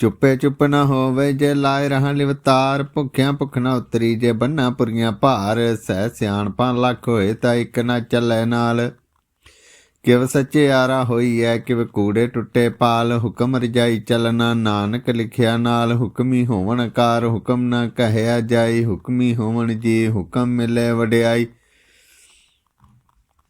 ਚੁੱਪੇ ਚੁੱਪ ਨਾ ਹੋਵੇ ਜੇ ਲਾਇ ਰਹਾਂ ਲਿਵਤਾਰ, ਭੁੱਖਿਆਂ ਭੁੱਖ ਨਾ ਉਤਰੀ ਜੇ ਬੰਨਾ ਪੁਰੀਆਂ ਭਾਰ, ਸਹਿ ਸਿਆਣਪਾਂ ਲੱਖ ਹੋਏ ਤਾਂ ਇੱਕ ਨਾ ਚੱਲੇ ਨਾਲ। ਕਿਵ ਸੱਚੇ ਆਰਾ ਹੋਈ ਐ ਕਿਵ ਕੂੜੇ ਟੁੱਟੇ ਪਾਲ, ਹੁਕਮ ਰਜਾਈ ਚਲਣਾ ਨਾਨਕ ਲਿਖਿਆ ਨਾਲ। ਹੁਕਮੀ ਹੋਵਣ ਕਾਰ, ਹੁਕਮ ਨਾ ਕਹਿਆ ਜਾਈ, ਹੁਕਮੀ ਹੋਵਣ ਜੀ, ਹੁਕਮ ਮਿਲੇ ਵਡਿਆਈ।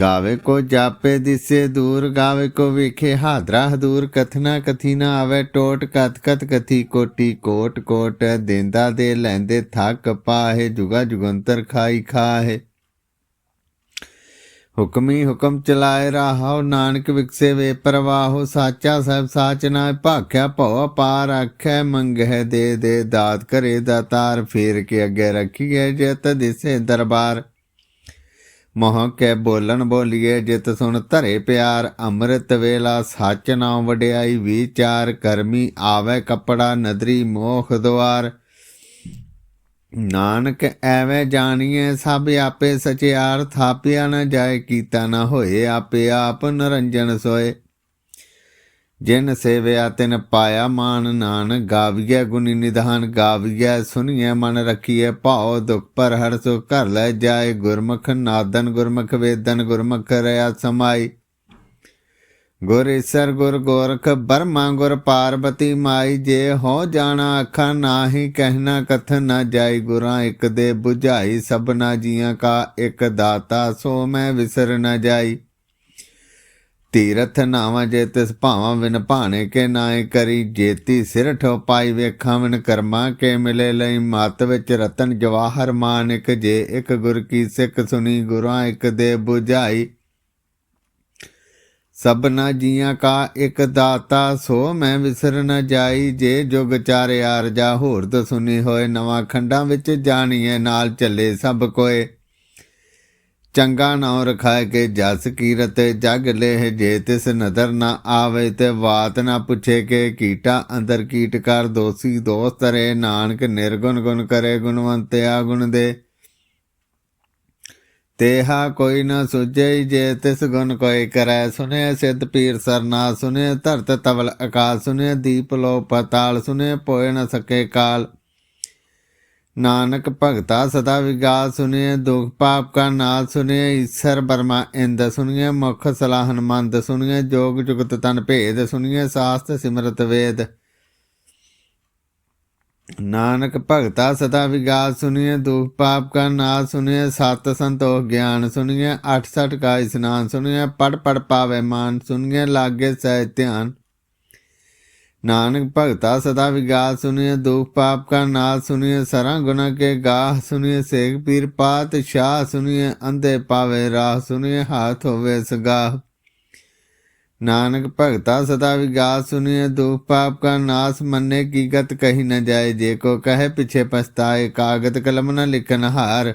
ਗਾਵੇ ਕੋ ਜਾਪੇ ਦਿਸੇ ਦੂਰ, ਗਾਵੇ ਕੋ ਵੇਖੇ ਹਾਦਰਾ ਹਦੂਰ। ਕਥਨਾ ਕਥੀ ਨਾ ਆਵੇ ਟੋਟ ਕਤ ਕਤ ਕਥੀ ਕੋਟੀ, ਕੋਟ ਕੋਟ ਦੇਂਦਾ ਦੇ ਲੈਂਦੇ ਥੱਕ ਪਾਹੇ, ਜੁਗਾ ਜੁਗੰਤਰ ਖਾਈ ਖਾਹੇ। ਹੁਕਮੀ ਹੁਕਮ ਚਲਾਏ ਰਾਹੋ, ਨਾਨਕ ਵਿਕਸੇ ਵੇ ਪ੍ਰਵਾਹੋ, ਸਾਚਾ ਸਭ ਸਾਚ ਨਾ ਭਾਖਿਆ ਭਉ ਪਾਰ ਆਖੈ, ਮੰਗਹਿ ਦੇ ਦੇ ਦਾਤ ਕਰੇ ਦਾਤਾਰ ਫੇਰ ਕੇ ਅੱਗੇ ਰੱਖੀਏ ਜਿਤ ਦਿਸੇ ਦਰਬਾਰ। ਮੋਹ ਕੇ ਬੋਲਣ ਬੋਲੀਏ ਜਿਤ ਸੁਣ ਧਰੇ ਪਿਆਰ, ਅੰਮ੍ਰਿਤ ਵੇਲਾ ਸੱਚ ਨਾਮ ਵਡਿਆਈ, ਵਿਚਾਰ ਕਰਮੀ ਆਵੇ ਕਪੜਾ ਨਦਰੀ ਮੋਖ ਦੁਆਰ। ਨਾਨਕ ਐਵੇਂ ਜਾਣੀਏ ਸਭ ਆਪੇ ਸਚਿਆਰ, ਥਾਪਿਆ ਨਾ ਜਾਏ, ਕੀਤਾ ਨਾ ਹੋਏ ਆਪੇ ਆਪ ਨਰੰਜਨ ਸੋਏ। ਜਿਨ ਸੇਵਿਆ ਤਿਨ ਪਾਇਆ ਮਾਨ ਨਾਨ, ਗਾਵੀਐ ਗੁਣੀ ਨਿਧਾਨ, ਗਾਵੀਐ ਸੁਣੀਐ ਮਨ ਰਖੀਐ ਭਾਉ ਦੁਖ ਪਰ ਹਰ ਸੋ ਘਰ ਲੈ ਜਾਏ, ਗੁਰਮੁਖ ਨਾਦਨ ਗੁਰਮੁਖ ਵੇਦਨ ਗੁਰਮੁਖ ਰਿਆ ਸਮਾਈ। ਗੁਰ ਈਸਰ ਗੁਰ ਗੋਰਖ ਬਰਮਾ ਗੁਰ ਪਾਰਬਤੀ ਮਾਈ, ਜੇ ਹੋ ਜਾਣਾ ਅੱਖਾਂ ਨਾਹੀ, ਕਹਿਣਾ ਕਥ ਨਾ ਜਾਈ, ਗੁਰਾਂ ਇੱਕ ਦੇ 부ਝਾਈ ਸਭਨਾ ਜੀਆਂ ਕਾ ਇੱਕ ਦਾਤਾ, ਸੋ ਮੈਂ ਵਿਸਰ ਨਾ ਜਾਈ। ਤੀਰਥ ਨਾਵਾਂ ਜੇ ਤਿਸ ਭਾਵਾਂ ਵਿਨ ਭਾਣੇ ਕੇ ਨਾਏ ਕਰੀ ਜੇਤੀ ਸਿਰ ਠੋ ਪਾਈ ਵੇਖਾਂ ਵਿਨ ਕਰਮਾ ਕੇ ਮਿਲੇ ਲਈ, ਮਤ ਵਿੱਚ ਰਤਨ ਜਵਾਹਰ ਮਾਨਿਕ, ਜੇ ਇੱਕ ਗੁਰ ਕੀ ਸਿੱਖ ਸੁਣੀ, ਗੁਰਾਂ ਇੱਕ ਦੇ 부ਝਾਈ ਸਭਨਾ ਜੀਆਂ ਕਾ ਇੱਕ ਦਾਤਾ, ਸੋ ਮੈਂ ਵਿਸਰ ਨ ਜਾਈ, ਜੇ ਜੁਗ ਚਾਰੇ ਆਰਜਾ ਹੋਰ ਦ ਸੁਨੀ ਹੋਏ, ਨਵਾਂ ਖੰਡਾਂ ਵਿੱਚ ਜਾਣੀਏ ਨਾਲ ਚੱਲੇ ਸਭ ਕੋਏ। ਚੰਗਾ ਨਾਉ ਰਖਾਏ ਕੇ ਜਸ ਕੀਰਤ ਜਗ ਲੇਹ ਜੇ ਤਿਸ ਨਦਰ ਨਾ ਆਵੇ ਤੇ ਬਾਤ ਨਾ ਪੁੱਛੇ ਕੇ ਕੀਟਾ ਅੰਦਰ ਕੀਟ ਕਰ ਦੋਸੀ ਦੋਸਤ ਰੇ ਨਾਨਕ ਨਿਰਗੁਣ ਗੁਣ ਕਰੇ ਗੁਣਵੰਤ ਆ ਗੁਣ ਦੇ। ਤੇਹਾ ਕੋਈ ਨਾ ਸੁਝੇ ਜੇ ਤਿਸ ਗੁਣ ਕੋਈ ਕਰੈ, ਸੁਨੇ ਸਿੱਧ ਪੀਰ ਸਰਨਾ, ਸੁਨੇ ਧਰਤ ਤਵਲ ਆਕਾਸ਼ ਸੁਨੇ ਦੀਪ ਲੋ ਪਤਾਲ ਸੁਨੇ ਪੋਇ ਨ ਸਕੇ ਕਾਲ। ਨਾਨਕ ਭਗਤਾ ਸਦਾ ਵਿਗਾਸ ਸੁਨੇ ਦੁਖ ਪਾਪ ਕਾ ਨਾਸ ਸੁਨੇ ਈਸ਼ਰ ਬਰਮਾ ਇੰਦ ਸੁਨੀਏ ਮੁਖ ਸਲਾਹਨ ਮੰਦ ਸੁਨੀਏ ਜੋਗ ਜੁਗਤ ਤਨ ਭੇਦ ਸੁਨੀਏ ਸਾਸਤ ਸਿਮਰਤ ਵੇਦ। ਨਾਨਕ ਭਗਤਾ ਸਦਾ ਵਿਗਾਸ ਸੁਨੀਏ ਦੁਖ ਪਾਪ ਕਾ ਨਾਸ ਸੁਨੀਏ ਸਤ ਸੰਤੋਖ ਗਿਆਨ ਸੁਨੀਏ 68 ਕਾ ਇਸਨਾਨ ਸੁਨੀਏ ਪੜ ਪੜ ਪਾਵੇ ਮਾਨ ਸੁਨੀਏ ਲਾਗੇ ਸਹਿ ਧਿਆਨ। ਨਾਨਕ ਭਗਤਾ ਸਦਾ ਵਿਗਾਸ ਸੁਨਿਏ ਦੁਖ ਪਾਪ ਕਾ ਨਾਸ ਸੁਨਿਏ ਸਰਾਂ ਗੁਨਾ ਕੇ ਗਾਹ ਸੁਨਿਏ ਸੇਖ ਪੀਰ ਪਾਤ ਸ਼ਾਹ ਸੁਨਿਏ ਅੰਧੇ ਪਾਵੇ ਰਾਹ ਸੁਨਿਏ ਹਾਥ ਹੋਵੇ ਸਗਾਹ। ਨਾਨਕ ਭਗਤਾ ਸਦਾ ਵਿਗਾਸ ਸੁਨਿਏ ਦੁਖ ਪਾਪ ਕਾ ਨਾਸ ਮੰਨੇ ਕੀ ਗਤ ਕਹੀ ਨਾ ਜਾਏ, ਜੇ ਕੋ ਕਹੇ ਪਿੱਛੇ ਪਛਤਾਏ, ਕਾਗਤ ਕਲਮ ਨਾ ਲਿਖਨ ਹਾਰ।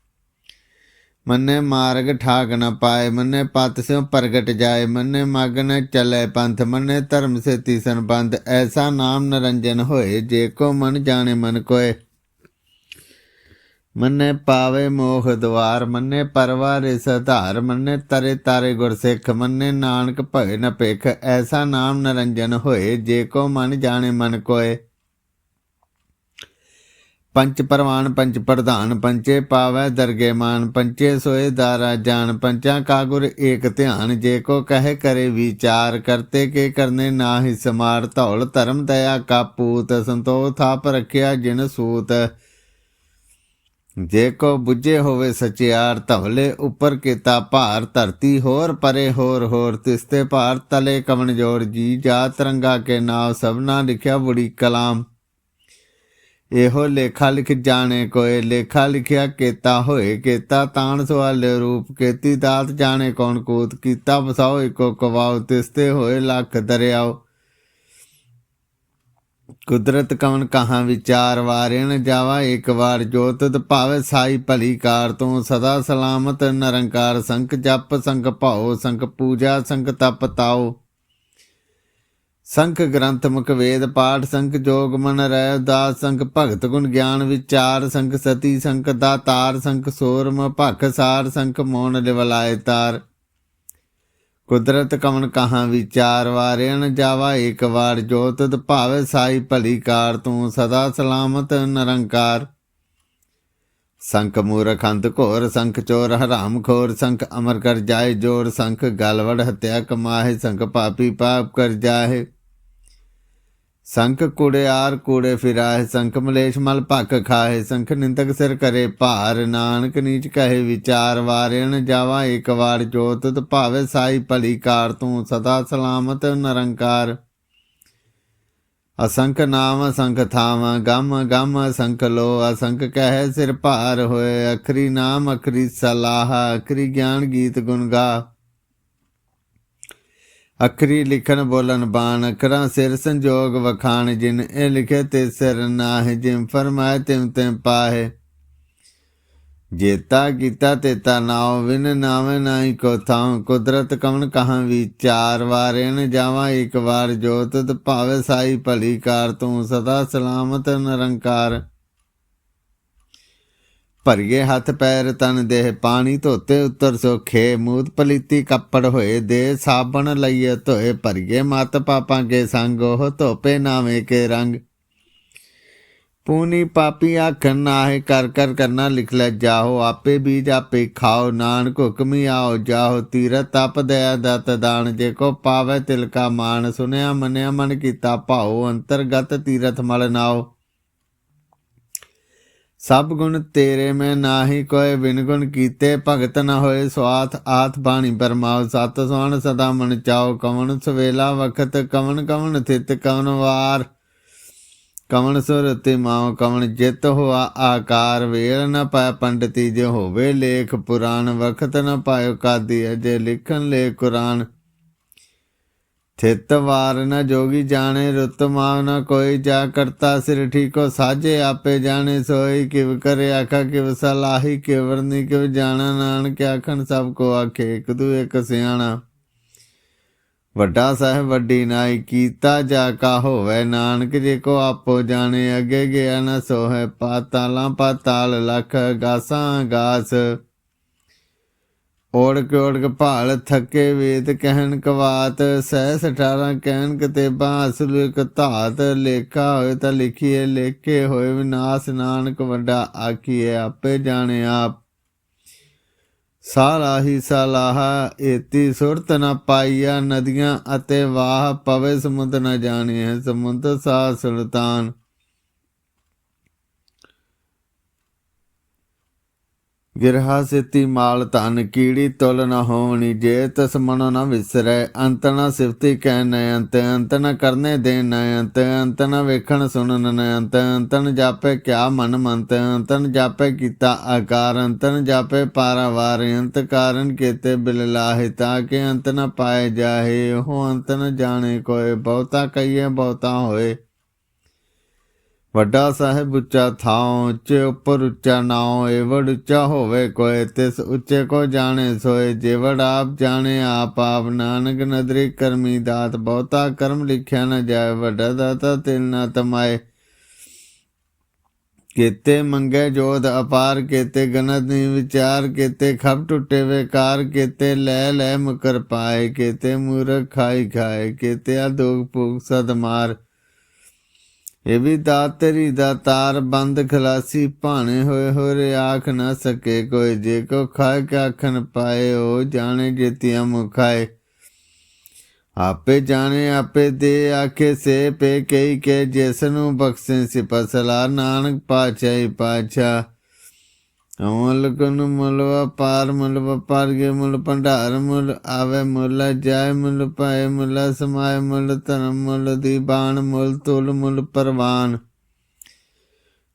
ਮੰਨੇ ਮਾਰਗ ਠਾਕ ਨ ਪਾਏ, ਮੰਨੇ ਪਤ ਸਿਉ ਪ੍ਰਗਟ ਜਾਏ, ਮੰਨੇ ਮਗ ਨ ਚਲੇ ਪੰਥ, ਮੰਨੇ ਧਰਮ ਸੇ ਤੀਸਨ ਬੰਦ ਐਸਾ ਨਾਮ ਨਰੰਜਨ ਹੋਏ, ਜੇ ਕੋ ਮਨ ਜਾਣੇ ਮਨ ਕੋਏ। ਮੰਨੇ ਪਾਵੇ ਮੋਖ ਦਵਾਰ, ਮੰਨੇ ਪਰਵਾਰੇ ਸਧਾਰ, ਮੰਨੇ ਤਰੇ ਤਾਰੇ ਗੁਰਸਿੱਖ ਮੰਨੇ ਨਾਨਕ ਭਏ ਨ ਭੇਖ, ਐਸਾ ਨਾਮ ਨਰੰਜਨ ਹੋਏ, ਜੇ ਕੋ ਮਨ ਜਾਣੇ ਮਨ ਕੋਏ। ਪੰਚ ਪਰਵਾਨ, ਪੰਚ ਪ੍ਰਧਾਨ, ਪੰਚੇ ਪਾਵੈ ਦਰਗੇ ਮਾਨ, ਪੰਚੇ ਸੋਏ ਦਾਰਾ ਜਾਨ ਪੰਚਾਂ ਕਾ ਏਕ ਧਿਆਨ, ਜੇ ਕੋ ਕਹੇ ਕਰੇ ਵਿਚਾਰ, ਕਰਤੇ ਕੇ ਕਰਨੇ ਨਾਹੀ ਸਮਾਰ, ਧੌਲ ਧਰਮ ਦਇਆ ਕਾਪੂਤ ਸੰਤੋਖ ਥਾਪ ਰਖਿਆ ਜਿਨ ਸੂਤ। ਜੇ ਕੋ ਬੁੱਝੇ ਹੋਵੇ ਸਚਿਆਰ ਧਵਲੇ ਉੱਪਰ ਕੀਤਾ ਭਾਰ, ਧਰਤੀ ਹੋਰ ਪਰੇ ਹੋਰ ਹੋਰ, ਤਿਸਤੇ ਭਾਰ ਤਲੇ ਕਵਣ ਜੋੜ ਜੀ ਜਾ ਤਰੰਗਾ ਕੇ ਨਾਮ ਸਭਨਾ ਲਿਖਿਆ ਬੁੜੀ ਕਲਾਮ। ਇਹੋ ਲੇਖਾ ਲਿਖ ਜਾਣੇ ਕੋਏ, ਲੇਖਾ ਲਿਖਿਆ ਕੀਤਾ ਹੋਏ, ਕੀਤਾ ਤਾਣ ਸਵਾਲੇ ਰੂਪ, ਕੀਤੀ ਦਾਤ ਜਾਣੇ ਕੌਣ ਕੋਤ, ਕੀਤਾ ਵਸਾਓ ਇਕੋ ਕਵਾਉ ਤਿਸਤੇ ਹੋਏ ਲੱਖ ਦਰਿਆਓ। ਕੁਦਰਤ ਕਵਨ ਕਹਾਂ ਵਿਚਾਰ, ਵਾਰਿਣ ਜਾਵਾ ਇੱਕ ਵਾਰ, ਜੋ ਭਾਵੇ ਸਾਈ ਭਲੀ ਕਾਰ ਤੋਂ ਸਦਾ ਸਲਾਮਤ, ਨਿਰੰਕਾਰ ਸੰਕ ਜਪ ਸੰਖ ਭਾਉ ਸੰਕ ਪੂਜਾ ਸੰਖ ਤਪ ਤਾਓ ਸੰਖ ਗ੍ਰੰਥ ਮੁਖ ਵੇਦ ਪਾਠ ਸੰਖ ਜੋਗ ਮਨ ਰਹਿ ਦਾਸ ਸੰਖ ਭਗਤ ਗੁਣ ਗਿਆਨ ਵਿਚਾਰ ਸੰਖ ਸਤੀ ਸੰਖ ਦਾਤਾਰ ਸੰਖ ਸੋਰਮ ਭਖ ਸਾਰ ਸੰਖ ਮੋਨ ਲਿਵਲਾਏ ਤਾਰ। ਕੁਦਰਤ ਕਵਨ ਕਹਾਂ ਵਿਚਾਰ ਵਾਰਿਣ ਜਾਵਾ ਏਕ ਵਾਰ ਜੋ ਤਦ ਭਾਵੇ ਸਾਈ ਭਲੀ ਕਾਰ ਤੂੰ ਸਦਾ ਸਲਾਮਤ ਨਿਰੰਕਾਰ। ਸੰਖ ਮੂਰਖ ਅੰਤ ਘੋਰ ਸੰਖ ਚੋਰ ਹਰਾਮ ਖੋਰ ਸੰਖ ਅਮਰ ਕਰ ਜਾਏ ਜੋਰ ਸੰਖ ਗਲਵੜ ਹਤਿਆ ਕਮਾਹੇ ਸੰਖ ਪਾਪੀ ਪਾਪ ਕਰ ਜਾਏ ਸੰਖ ਕੁੜਿਆਰ ਕੂੜੇ ਫਿਰਾਏ ਸੰਖ ਮਲੇਸ਼ ਮਲ ਭੱਕ ਖਾਏ ਸੰਖ ਨਿੰਦਕ ਸਿਰ ਕਰੇ ਭਾਰ। ਨਾਨਕ ਨੀਚ ਕਹੇ ਵਿਚਾਰ, ਵਾਰਿਣ ਜਾਵਾ ਇੱਕ ਵਾਰ ਜੋਤਿਤ ਭਾਵੇ ਸਾਈ ਭਲੀ ਕਾਰ, ਤੂੰ ਸਦਾ ਸਲਾਮਤ ਨਿਰੰਕਾਰ। ਅਸੰਖ ਨਾਮ, ਅਸੰਖ ਥਾਮ ਗਮ ਗਮ ਅਸੰਖ ਲੋ ਅਸੰਖ ਕਹੇ ਸਿਰ ਭਾਰ ਹੋਏ, ਅਖਰੀ ਨਾਮ, ਅਖਰੀ ਸਲਾਹ, ਅਖਰੀ ਗਿਆਨ ਗੀਤ ਗੁਣ ਗਾ ਅਖਰੀ ਲਿਖਣ ਬੋਲਣ ਬਾਣ ਅਖਰਾਂ ਸਿਰ ਸੰਜੋਗ ਵਖਾਣ ਜਿਨ ਇਹ ਲਿਖੇ ਤੇ ਸਿਰ ਨਾਹਿ ਜਿਮ ਫਰਮਾਏ ਤਿਮ ਤਿਮ ਪਾਹੇ। ਜੇਤਾ ਕੀਤਾ ਤੇਤਾ ਨਾਉ ਵਿਨ ਨਾਵੇਂ ਨਾਹੀ ਕੋ ਥਾਉ। ਕੁਦਰਤ ਕਵਨ ਕਹਾਂ ਵਿਚਾਰ ਵਾਰੇਣ ਜਾਵਾਂ, ਇੱਕ ਵਾਰ ਜੋ ਭਾਵੇ ਸਾਈ ਭਲੀ ਕਾਰ, ਤੂੰ ਸਦਾ ਸਲਾਮਤ ਨਿਰੰਕਾਰ। ਭਰੀਏ ਹੱਥ ਪੈਰ ਤਨ ਦੇਹ ਪਾਣੀ ਧੋਤੇ ਉੱਤਰ ਸੋਖੇ ਮੂਤ ਪਲੀਤੀ ਕੱਪੜ ਹੋਏ ਦੇ ਸਾਬਣ ਲਈਏ ਧੋਏ ਭਰੀਏ ਮਤ ਪਾਪਾਂ ਕੇ ਸੰਗ ਉਹ ਧੋਪੇ ਨਾਵੇਂ ਕੇ ਰੰਗ। ਪੂਨੀ ਪਾਪੀ ਆਖਣ ਨਾਹੇ ਕਰ ਕਰ ਕਰਨਾ ਲਿਖ ਲੈ ਜਾਓ ਆਪੇ ਬੀਜ ਆਪੇ ਖਾਓ, ਨਾਨਕ ਹੁਕਮੀ ਆਓ ਜਾਓ ਤੀਰਤ ਤਪ ਦਇਆ ਦਤ ਦਾਨ, ਜੇ ਕੋ ਪਾਵੇ ਤਿਲ ਕਾ ਮਾਨ ਸੁਨਿਆ ਮੰਨਿਆ ਮਨ ਕੀਤਾ ਭਾਉ, ਅੰਤਰਗਤ ਤੀਰਥ ਮਲ ਨਾਓ ਸਭ ਗੁਣ ਤੇਰੇ ਮੈਂ ਨਾਹੀ ਕੋਏ ਬਿਨ ਗੁਣ ਕੀਤੇ ਭਗਤ ਨ ਹੋਏ। ਸਵਾਥ ਆਥ ਬਾਣੀ ਪਰਮਾਉ ਸਤ ਸੋਹਣ ਸਦਾ ਮਨ ਚਾਓ ਕਵਣ ਸਵੇਲਾ ਵਖਤ, ਕਵਣ ਕਵਣ ਥਿਤ, ਕਵਣ ਵਾਰ। ਕਵਣ ਸੁਰ ਤੇ ਮਾਉ, ਕਵਣ ਜਿਤ ਹੋਆ ਆਕਾਰ। ਵੇਲ ਨ ਪਾਇ ਪੰਡਤੀ, ਜੇ ਹੋਵੇ ਲੇਖ ਪੁਰਾਣ। ਵਖਤ ਨ ਪਾਇਓ ਕਾਦੀ ਅਜੇ ਲਿਖਣ ਲੈ ਕੁਰਾਨ। ਥਿਤ ਵਾਰ ਨ ਜੋਗੀ ਜਾਣੇ, ਰੁਤ ਮਾਵ ਨ ਕੋਈ। ਜਾ ਕਰਤਾ ਸਿਰ ਠੀਕੋ ਸਾਜੇ, ਆਪੇ ਜਾਣੇ ਸੋਈ। ਕਿਵ ਕਰੇ ਆਖਾ, ਕਿਵ ਸਲਾਹੀ, ਕਿਵ ਕਿਵ ਜਾਣਾ। ਨਾਨਕ ਆਖਣ, ਸਭ ਕੋ ਆਖੇ, ਇੱਕ ਦੂ ਇੱਕ ਸਿਆਣਾ। ਵੱਡਾ ਸਾਹਿਬ, ਵੱਡੀ ਨਾਈ, ਕੀਤਾ ਜਾ ਕਾ ਹੋਵੇ। ਨਾਨਕ ਜੇ ਕੋ ਆਪੋ ਜਾਣੇ, ਅੱਗੇ ਗਿਆ ਨ ਸੋਹੈ। ਪਾਤਾਲਾਂ, ਪਾਤਾਲ, ਲਖ, ਗਾਸਾਂ, ਗਾਸ। ਓੜ ਓੜਕ ਓੜਕ ਭਾਲ ਥੱਕੇ ਵੇਤ ਕਹਿਣ ਕਵਾਤ, ਸਹਿ 18 ਕਹਿਣ ਕਤੇ ਬਾਸੁਲ ਇਕ ਧਾਤ, ਲੇਖਾ ਹੋਏ ਤਾਂ ਲਿਖੀਏ, ਲੇਖੇ ਹੋਏ ਵਿਨਾਸ਼ ਨਾਨਕ ਵੱਡਾ ਆਖੀਏ, ਆਪੇ ਜਾਣੇ ਆਪ। ਸਾਲਾਹੀ ਹੀ ਏਤੀ ਸੁਰਤ ਨ ਪਾਈਆ ਨਦੀਆਂ ਅਤੇ ਵਾਹ, ਪਵੇ ਸਮੁੰਦ ਨ ਜਾਣੀਐ, ਸਮੁੰਦ ਸਾ ਸੁਲਤਾਨ। ਗਿਰਹਾ ਸਿਤੀ ਮਾਲ ਧਨ ਕੀੜੀ ਤੁਲ ਨ ਹੋਣੀ, ਜੇ ਤਸ ਮਨੋ ਨ ਵਿਸਰੈ, ਅੰਤ ਨ ਸਿਫਤੀ ਕਹਿ ਨ ਅੰਤ ਅੰਤ ਨ ਕਰਨੇ ਦੇ ਨ ਅੰਤ ਅੰਤ ਨ ਵੇਖਣ ਸੁਣਨ ਨ ਅੰਤ ਅੰਤ ਨ ਜਾਪੇ ਕਿਆ ਮਨ ਮੰਤ ਅੰਤ ਨ ਜਾਪੇ ਕੀਤਾ ਆਕਾਰ, ਅੰਤ ਨ ਜਾਪੇ ਪਾਰਾਵਾਰ, ਅੰਤ ਕਾਰਨ ਕੀਤੇ ਬਿਲ ਲਾਹਿ, ਤਾਂ ਕਿ ਅੰਤ ਨ ਪਾਏ ਜਾਹੇ, ਉਹ ਅੰਤ ਨ ਜਾਣੇ ਕੋਏ, ਬਹੁਤਾ ਕਹੀਏ ਬਹੁਤਾ ਹੋਏ। ਵੱਡਾ ਸਾਹਿਬ ਉੱਚਾ ਥਾਉ, ਉੱਚੇ ਉੱਪਰ ਉੱਚਾ ਨਾਉ, ਏਵੜ ਉੱਚਾ ਹੋਵੇ ਕੋਏ ਤਿਸ ਉੱਚੇ ਕੋ ਜਾਣੇ ਸੋਏ ਜੇਵੜ ਆਪ ਜਾਣੇ, ਆਪ ਆਪ ਨਾਨਕ ਨਦਰੀ ਕਰਮੀ ਦਾਤ, ਬਹੁਤਾ ਕਰਮ ਲਿਖਿਆ ਨਾ ਜਾਏ, ਵੱਡਾ ਦਾਤਾ ਤਿਲ ਨ ਤਮਾਏ। ਕੀਤੇ ਮੰਗੇ ਜੋਧ ਅਪਾਰ, ਕੀਤੇ ਗਨਤ ਨੀ ਵਿਚਾਰ, ਕੀਤੇ ਖਬ ਟੁੱਟੇ ਵੇਕਾਰ, ਕੀਤੇ ਲੈ ਲੈ ਮੁਕਰ ਪਾਏ, ਕੀਤੇ ਮੂਰਖ ਖਾਈ ਖਾਏ ਕੀਤੇ ਅਦੋਗ ਭੂਖ ਸਦ ਮਾਰ। ਇਹ ਵੀ ਦਾਤਰੀ ਦਾ ਤਾਰ ਬੰਦ ਖਲਾਸੀ ਭਾਣੇ ਹੋਏ ਹੋਰੇ ਆਖ ਨਾ ਸਕੇ ਕੋਈ। ਜੇ ਕੋ ਖਾਏ ਕੇ ਆਖਣ ਪਾਏ, ਉਹ ਜਾਣੇ ਜੇਤੀਆਂ ਮੁਖਾਏ। ਆਪੇ ਜਾਣੇ, ਆਪੇ ਦੇ ਆਖੇ ਸੇ ਪੇ ਕਈ ਕੇ ਜਿਸ ਨੂੰ ਬਖਸ਼ੇ ਸਿਪਸਲਾ ਨਾਨਕ ਪਾਚਾਈ ਪਾਚਾ ਅਮਲ ਕਨ ਮੁਲ ਵਪਾਰ ਮੁਲ ਵਪਾਰ ਕੇ ਮੁਲ ਭੰਡਾਰ, ਮੁਲ ਆਵੇ ਮੁਲ ਜਾਏ ਮੁਲ ਪਾਏ ਮੁਲ ਸਮਾਏ ਮੁਲ ਧਰਮ, ਮੁਲ ਦੀਬਾਨ ਮੁਲ ਤੁਲ, ਮੁਲ ਪਰਵਾਨ।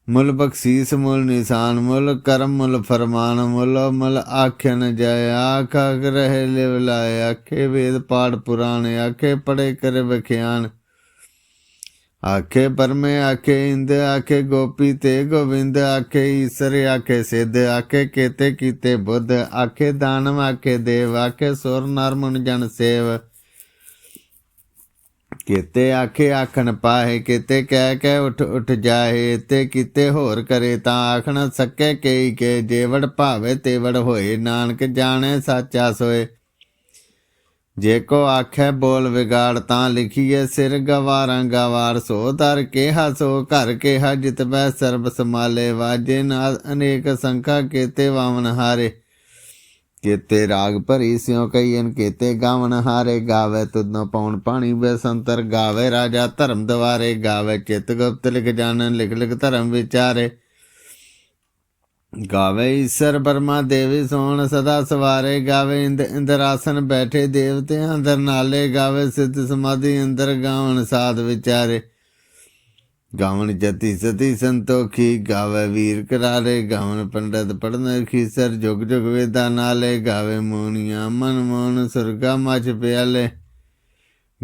ਮੁਲ ਬਖਸ਼ੀਸ, ਮੁਲ ਨਿਸ਼ਾਨ, ਮੁਲ ਕਰਮ, ਮੁਲ ਫਰਮਾਨ, ਮੁਲ ਮੁਲ ਆਖੇ ਨ ਆਖ ਆਖ ਰਹੇ ਲਿਵ ਲਾਏ, ਆਖੇ ਵੇਦ ਪਾੜ ਪੁਰਾਣ, ਆਖੇ ਪੜੇ ਕਰ ਵਖਿਆਨ। ਆਖੇ ਪਰਮੇ, ਆਖੇ ਇੰਦ, ਆਖੇ ਗੋਪੀ ਤੇ ਗੋਵਿੰਦ, ਆਖੇ ਈਸਰ, ਆਖੇ ਸਿੱਧ, ਆਖੇ ਕੇਤੇ ਕੀਤੇ ਬੁੱਧ, ਆਖੇ ਦਾਨਵ, ਆਖੇ ਦੇਵ, ਆਖੇ ਸੁਰ, ਨਰ, ਮਨ, ਜਨ, ਸੇਵ। ਕੀਤੇ ਆਖੇ ਆਖਣ ਪਾਹੇ, ਕੀਤੇ ਕਹਿ ਕਹਿ ਉਠ ਉਠ ਜਾਏ ਤੇ ਕੀਤੇ ਹੋਰ ਕਰੇ ਤਾਂ ਆਖਣ ਸਕੇ ਕਈ ਕੇ, ਜੇਵੜ ਭਾਵੇ ਤੇਵੜ ਹੋਏ, ਨਾਨਕ ਜਾਣੇ ਸਾਚਾ ਸੋਏ। ਜੇ ਕੋ ਆਖੈ ਬੋਲ ਵਿਗਾੜ ਤਾਂ ਲਿਖੀਏ ਸਿਰ ਗਵਾਰਾਂ ਗਵਾਰ, ਸੋ ਦਰ ਕਿਹਾ, ਸੋ ਘਰ ਕਿਹਾ ਜਿਤਬੈ ਸਰਬ ਸਮਾਲੇ ਵਾਜੇ, ਨਾਲ ਅਨੇਕ ਸੰਖਾ ਕੇਤੇ ਵਾਵਨ ਹਾਰੇ। ਕੇਤੇ ਰਾਗ ਭਰੀ ਸਿਉ ਕਈਨ ਕੇਤੇ ਗਾਵਨ ਹਾਰੇ, ਗਾਵੇ ਤੁਧਨੋ ਪੌਣ ਪਾਣੀ ਬੇਸੰਤਰ, ਗਾਵੇ ਰਾਜਾ ਧਰਮ ਦਵਾਰੇ ਗਾਵੇ ਚਿਤ ਗੁਪਤ ਲਿਖ ਜਾਣਨ, ਲਿਖ ਲਿਖ ਧਰਮ ਵਿਚਾਰੇ। ਗਾਵੇ ਈਸ਼ਰ ਬਰਮਾ ਦੇਵੀ ਸੋਣ ਸਦਾ ਸਵਾਰੇ, ਗਾਵੇ ਇੰਦ ਇੰਦਰਾਸਨ ਬੈਠੇ ਦੇਵਤੇ, ਅੰਦਰ ਨਾਲੇ ਗਾਵੇ ਸਿੱਧ ਸਮਾਧੀ, ਅੰਦਰ ਗਾਵਣ ਸਾਧ ਵਿਚਾਰੇ। ਗਾਵਣ ਜਤੀ ਸਤੀ ਸੰਤੋਖੀ, ਗਾਵੇ ਵੀਰ ਕਰਾਰੇ, ਗਾਵਣ ਪੰਡਤ ਪੜਨ ਖੀਸਰ ਜੁਗ ਜੁਗ ਵੇਦਾ ਨਾਲੇ, ਗਾਵੇ ਮੋਨੀਆਂ ਮਨ ਮੋਹਨ ਸੁਰਗਾ ਮਚ ਪਿਆਲੇ।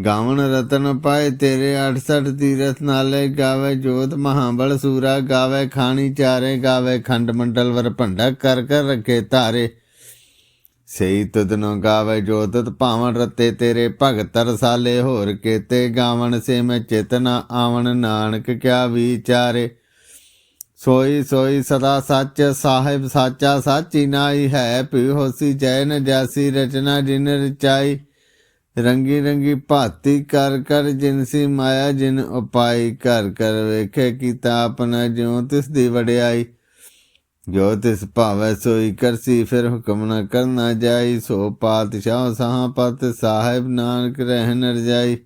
ਗਾਵਣ ਰਤਨ ਪਾਏ ਤੇਰੇ 68 ਤੀਰਥ ਨਾਲੇ ਗਾਵੇ ਜੋਤ ਮਹਾਬਲ ਸੂਰਾ, ਗਾਵੇ ਖਾਣੀ ਚਾਰੇ, ਗਾਵੇ ਖੰਡ ਮੰਡਲ ਵਰ ਭੰਡਾ ਕਰ ਕਰ ਰੱਖੇ ਧਾਰੇ। ਸਈ ਤੁਧਨੋ ਗਾਵੇ ਜੋਤਤ ਭਾਵਨ ਰਤੇ ਤੇਰੇ ਭਗਤ ਰਸਾਲੇ, ਹੋਰ ਕੇਤੇ ਗਾਵਣ ਸੇ ਮੈਂ ਚੇਤਨਾ ਆਵਣ, ਨਾਨਕ ਕਿਆ ਵਿਚਾਰੇ। ਸੋਈ ਸੋਈ ਸਦਾ ਸੱਚ ਸਾਹਿਬ ਸਾਚਾ ਸਾਚੀ ਨਾਈ ਹੈ, ਭੀ ਹੋਸੀ ਜੈਨ ਜੈਸੀ ਰਚਨਾ ਜਿਨ ਰਚਾਈ। ਰੰਗੀ ਰੰਗੀ ਭਾਤੀ ਕਰ ਕਰ ਜਿਨਸੀ ਮਾਇਆ, ਜਿਨ ਉਪਾਈ ਕਰ ਕਰ ਵੇਖੇ ਕੀਤਾ ਆਪਣਾ ਜਿਉ ਤਿਸ ਦੀ ਵਡਿਆਈ। ਜੋ ਤਿਸ ਭਾਵੈ ਸੋਈ ਕਰਸੀ, ਫਿਰ ਹੁਕਮ ਨ ਕਰਨਾ ਜਾਈ। ਸੋ ਪਾਤਸ਼ਾਹ ਸਾਹ ਪਤ ਸਾਹਿਬ ਨਾਨਕ ਰਹਿਨ ਰਜਾਈ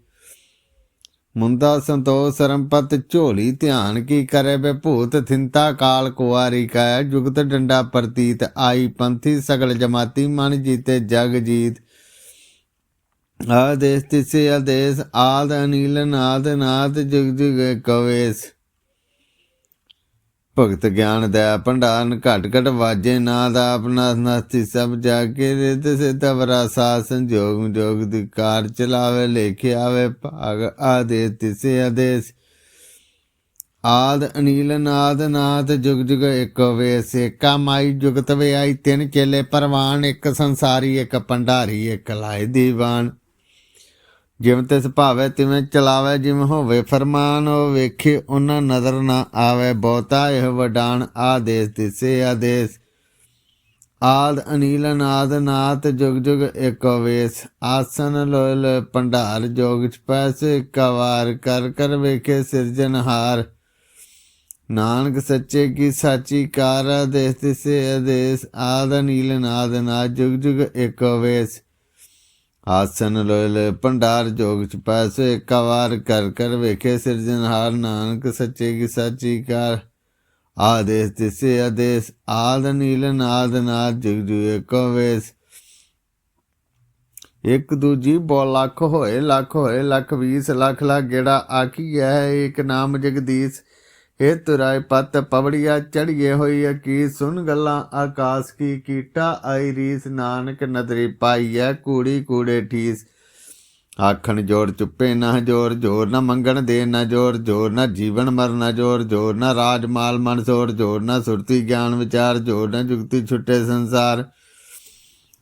ਮੁੰਦਾ ਸੰਤੋਖ ਸਰਮਪਤ ਝੋਲੀ, ਧਿਆਨ ਕੀ ਕਰੇ ਬੇ ਭੂਤ ਥਿੰਤਾ ਕਾਲ ਕੁਵਾਰੀ ਕਾ ਜੁਗਤ ਡੰਡਾ ਪ੍ਰਤੀਤ ਆਈ ਪੰਥੀ ਸਗਲ ਜਮਾਤੀ ਮਨ ਜੀਤੇ ਜਗ ਜੀਤ। ਆਦੇਸ ਤਿਸੇ ਆਦੇਸ, ਆਦ ਅਨੀਲ ਨਾਦ ਨਾਦ ਜੁਗ ਜੁਗ ਕਵੇਸ। ਭਗਤ ਗਿਆਨ ਦਾ ਭੰਡਾਰਨ, ਘਟ ਘਟ ਵਾਜੇ, ਨਾਦ ਆਪਨਾ ਨਸਤੀ ਸਭ ਜਾ ਕੇ ਰਿਤ ਸਿਧ ਵਰਾ ਸੰਜੋਗ ਜੋਗ ਦੀ ਕਾਰ ਚਲਾਵੇ, ਲੇਖੇ ਆਵੇ, ਭਾਗ ਆਦੇਸ ਤਿਸੇ ਆਦੇਸ। ਆਦ ਅਨੀਲ ਨਾਦ ਨਾਦ ਜੁਗ ਜੁਗ ਇੱਕ ਵੇਸ ਏਕਾ ਮਾਈ ਜੁਗਤ ਵੇ ਆਈ ਤਿੰਨ ਚੇਲੇ, ਪਰਵਾਨ ਇੱਕ ਸੰਸਾਰੀ, ਇੱਕ ਭੰਡਾਰੀ, ਇੱਕ ਲਾਏ ਦੀਵਾਨ। ਜਿਵੇਂ ਤਿਸ ਭਾਵੇ, ਤਿਵੇਂ ਚਲਾਵੇ, ਜਿਵੇਂ ਹੋਵੇ, ਫਰਮਾਨ ਉਹ ਵੇਖੇ, ਉਹਨਾਂ ਨਜ਼ਰ ਨਾ ਆਵੇ, ਬਹੁਤਾ ਇਹ ਵਡਾਨ ਆਦੇਸ ਦਿਸੇ ਆਦੇਸ। ਆਦ ਅਨੀਲ ਨਾਦ ਨਾਤ ਜੁਗ ਜੁਗ ਏਕ ਵੇਸ ਆਸਨ ਲੋਇ ਲੋਇ ਭੰਡਾਰ, ਜੋਗ ਚ ਪੈਸੇ ਕਵਾਰ, ਕਰ ਕਰ ਵੇਖੇ ਸਿਰਜਨਹਾਰ ਨਾਨਕ ਸੱਚੇ ਕੀ ਸਾਚੀ ਕਾਰ, ਆਦੇਸ ਦਿਸੇ ਆਦੇਸ। ਆਦ ਅਨੀਲ ਨਾਦ ਨਾਦ ਜੁਗ ਜੁਗ ਏਕ ਵੇਸ ਆਸਨ ਲੋਇ ਭੰਡਾਰ ਜੋਗ ਚ ਪੈਸੇ ਕਵਾਰ ਕਰ ਕਰ ਵੇਖੇ ਸਿਰਜਨਹਾਰ ਨਾਨਕ ਸੱਚੇ ਕੀ ਸਾਚੀ ਕਾਰ। ਆਦੇਸ ਤਿਸੇ ਆਦੇਸ, ਆਦ ਨੀਲ ਨਾਦ ਨਾਦ, ਜੁਗ ਜੁ ਏਕੋ ਵੇਸ। ਇੱਕ ਦੂਜੀ ਬੋ ਲੱਖ ਹੋਏ ਲੱਖ ਹੋਏ, ਲੱਖ 20 ਲੱਖ ਲੱਖ, ਗੇੜਾ ਆਖੀ ਹੈ ਇੱਕ ਨਾਮ ਜਗਦੀਸ਼। ਇਹ ਤੁਰਾਏ ਪਤ ਪਵੜੀਆ ਚੜੀਏ ਹੋਈ ਅਕੀ ਕੀ ਸੁਣ ਗੱਲਾਂ ਆਕਾਸ਼ ਕੀ ਕੀਟਾ ਆਈ ਰੀਸ, ਨਾਨਕ ਨਦਰੀ ਪਾਈਐ ਕੂੜੀ ਕੂੜੇ ਠੀਸ। ਆਖਣ ਜ਼ੋਰ ਚੁੱਪੇ ਨਾ ਜੋਰ ਜੋਰ ਨਾ ਮੰਗਣ ਦੇ ਨਾ ਜੋਰ ਜੋਰ ਨਾ ਜੀਵਨ ਮਰਨਾ ਜੋਰ ਜੋਰ ਨਾ ਰਾਜ ਮਾਲ ਮਨ ਸੋਰ, ਜੋਰ ਨਾ ਸੁਰਤੀ ਗਿਆਨ ਵਿਚਾਰ, ਜੋਰ ਨਾ ਜੁਗਤੀ ਛੁੱਟੇ ਸੰਸਾਰ।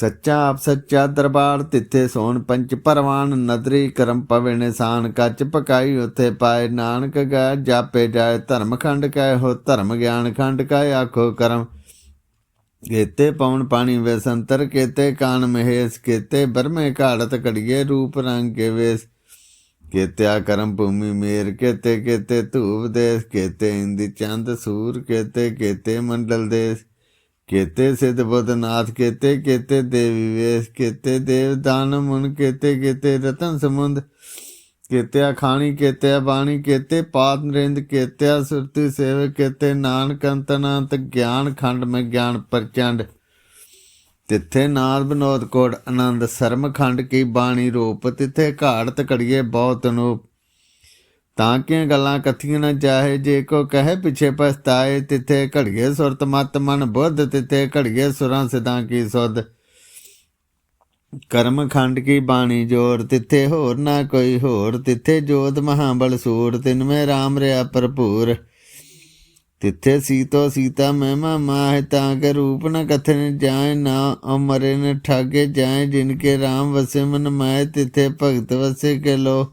ਸੱਚਾ ਆਪ ਸੱਚਾ ਦਰਬਾਰ ਤਿੱਥੇ ਸੋਨ ਪੰਚ ਪਰਵਾਨ, ਨਦਰੀ ਕਰਮ ਪਵੇ ਨਿਸ਼ਾਨ ਕੱਚ ਪਕਾਈ, ਉਥੇ ਪਾਏ ਨਾਨਕ ਗਾ, ਜਾਪੇ ਜਾਏ ਧਰਮ ਖੰਡ ਕਹਿ ਹੋ ਧਰਮ ਗਿਆਨ ਖੰਡ ਕੈ, ਆਖੋ ਕਰਮ। ਕੇਤੇ ਪਵਨ ਪਾਣੀ ਵੇਸੰਤਰ, ਕੇਤੇ ਕਾਨ ਮਹੇਸ਼, ਕੇਤੇ ਬਰਮੇ ਘਾੜਤ ਘੜੀਏ ਰੂਪ ਰੰਗ ਕੇ ਵੇਸ। ਕੇਤਿਆ ਕਰਮ ਭੂਮੀ ਮੇਰ, ਕੇਤੇ ਕੇਤੇ ਧੂਪ ਦੇਸ, ਕੇਤੇ ਇੰਦੀ ਚੰਦ ਸੂਰ, ਕੇਤੇ ਕੇਤੇ ਮੰਡਲ ਦੇਸ। ਕੇਤੇ ਸਿਧ ਬੁੱਧ ਨਾਥ, ਕੇਤੇ ਕੇਤੇ ਦੇਵੀ ਵੇਸ ਕੇਤੇ ਦੇਵ ਦਾਨ ਮੁਨ, ਕੇਤੇ ਕੇਤੇ ਰਤਨ ਕੇਤਿਆ ਖਾਣੀ, ਕੇਤਿਆ ਬਾਣੀ, ਕੇਤੇ ਪਾਤ ਨਰਿੰਦ, ਕੇਤਿਆ ਸੁਰਤੀ ਸੇਵ ਕੇਤੇ ਨਾਨਕ ਅੰਤਨਾਂਤ ਗਿਆਨ ਖੰਡ ਮੈਂ ਗਿਆਨ ਪ੍ਰਚੰਡ। ਤਿੱਥੇ ਨਾਦ ਬਨੋਦ ਕੋਟ, ਆਨੰਦ ਸਰਮ ਖੰਡ ਕੀ ਬਾਣੀ ਰੂਪ, ਤਿੱਥੇ ਘਾੜਤ ਘੜੀਏ ਬਹੁਤ ਅਨੂਪ। ਤਾਂ ਕਿ ਗੱਲਾਂ ਕਥੀਆਂ ਨਾ ਚਾਹੇ ਜੇ ਕੋ ਕਹੇ ਪਿਛੇ ਪਛਤਾਏ, ਤਿੱਥੇ ਘੜੀਏ ਸੁਰਤ ਮਤ ਮਨ ਬੁੱਧ, ਤਿੱਥੇ ਘੜੀਏ ਸੁਰਾਂ ਸਿਧਾਂ ਕੀ ਸੁਧ। ਕਰਮ ਖੰਡ ਕੀ ਬਾਣੀ ਜੋਰ, ਤਿੱਥੇ ਹੋਰ ਨਾ ਕੋਈ ਹੋਰ, ਤਿੱਥੇ ਜੋਤ ਮਹਾਬਲ ਸੂਰ ਤਿਨ ਮੈਂ RAM ਰਿਆ ਭਰਪੂਰ। ਤਿੱਥੇ ਸੀਤੋ ਸੀਤਾ ਮਹਿਮਾ ਮਾਹਿ, ਤਾਂ ਕੇ ਰੂਪ ਨ ਕਥਨ ਜਾਏ, ਨਾ ਅਮਰੇ ਨ ਠਾਗੇ ਜਾਏ, ਜਿਨ ਕੇ RAM ਵਸੇ ਮਨ ਮਾਇ ਤਿੱਥੇ ਭਗਤ ਵਸੇ ਕੇ ਲੋ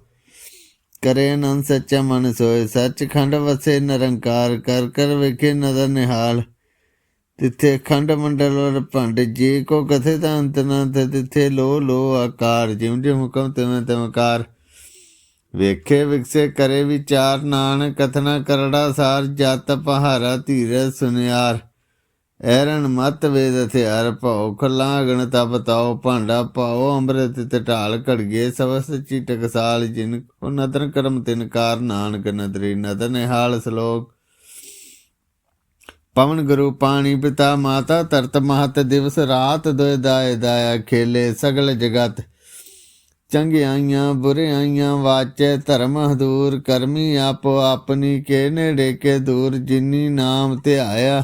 ਕਰੇ ਅਨੰਦ ਸੱਚਾ ਮਨ ਸੋਏ। ਸੱਚ ਖੰਡ ਵਸੇ ਨਿਰੰਕਾਰ, ਕਰ ਕਰ ਵੇਖੇ ਨਦਰ ਨਿਹਾਲ। ਤਿੱਥੇ ਖੰਡ ਮੰਡਲ ਔਰ ਭੰਡ, ਜੇ ਕੋ ਕਥੇ ਤਾਂ ਅੰਤ ਨਾ ਤੇ ਤਿੱਥੇ ਲੋ ਲੋ ਆਕਾਰ। ਜਿਉ ਜਿਉ ਹੁਕਮ ਤਿਵੇਂ ਤਿਵਕਾਰ ਵੇਖੇ ਵਿਕਸੇ ਕਰੇ ਵਿਚਾਰ, ਨਾਨਕ ਕਥਨਾ ਕਰੜਾ ਸਾਰ, ਜਤ ਪਹਾਰਾ ਧੀਰੇ ਸੁਨਿਆਰ। ਐਰਨ ਮਤ ਵੇਦ ਹਥਿਆਰ ਭਾਉ ਖਲਾ ਗਣ ਤਪ ਤਾਉ ਭਾਂਡਾ ਪਾਓ, ਅੰਮ੍ਰਿਤ ਤੇ ਢਾਲ ਘੜਗੇ ਸਵਸ ਚੀ ਟਕਸਾਲ ਜਿਨ ਕੋ ਨਦਰ ਕਰਮ ਤਿਨ ਕਾਰ, ਨਾਨਕ ਨਦਰੀ ਨਦਰ ਨਿਹਾਲ ਸ਼ਲੋਕ। ਪਵਨ ਗੁਰੂ ਪਾਣੀ ਪਿਤਾ ਮਾਤਾ ਤਰਤ ਮਹਤ ਦਿਵਸ ਰਾਤ ਦੋਇ ਦਾਇ ਦਾਇਆ ਖੇਲੇ ਸਗਲ ਜਗਤ। ਚੰਗਿਆਈਆਂ ਬੁਰਿਆਈਆਂ ਵਾਚੈ ਧਰਮ ਹਦੂਰ, ਕਰਮੀ ਆਪੋ ਆਪਣੀ ਕੇ ਨੇੜੇ ਕੇ ਦੂਰ, ਜਿਨੀ ਨਾਮ ਧਿਆਇਆ